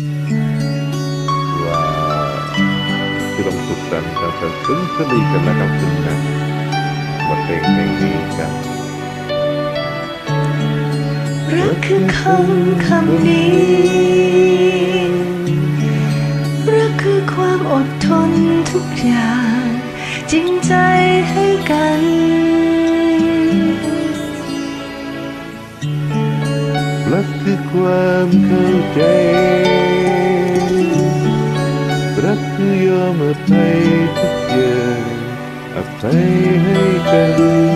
ว้าวที่ลงสุขสันต์กันสันซึ้งสนิทกันนะครับคุณนะบทเพลงเพลงนี้ครับรักคือคำคำนี้รักคือความอดทนทุกอย่าง จริงใจให้กัน รักคือความเข้าใจ รักคือยอมอภั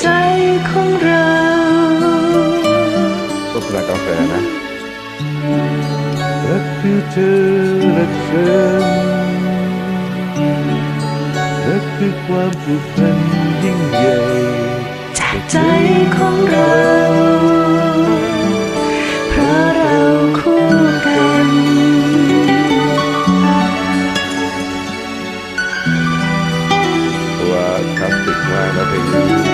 ใจของเราโฆษณากาแฟนะรักคือเธอรักฉันรักคือความผูกพันยิ่งใหญ่จากใจของเราเพราะเราคู่กันว่าคลาสสิกมากนะเพลงนี้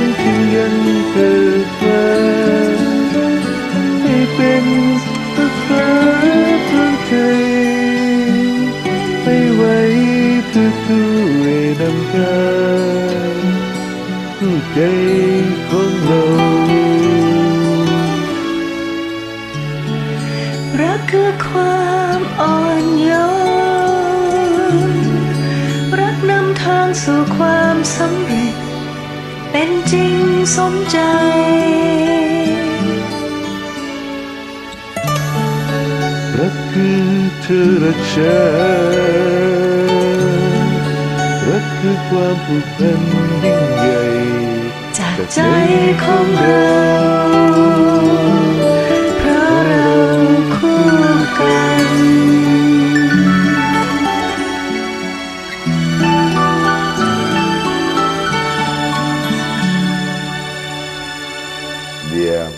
ลยคอแห้งเลยยังยังยืนอยู่ฟ้าควเกิดมาให้เป็นภาษาทางใจให้ไว้เพื่อคู่ให้นำทางคู่ใจของเรารักคือความอ่อนโยนรักนำทางสู่ความสำเร็จ เป็นจริงสมใจรักคือเธอรักฉันรักคือความผูกพันยิ่งใหญ่ จากใจของเรา เยี่ยม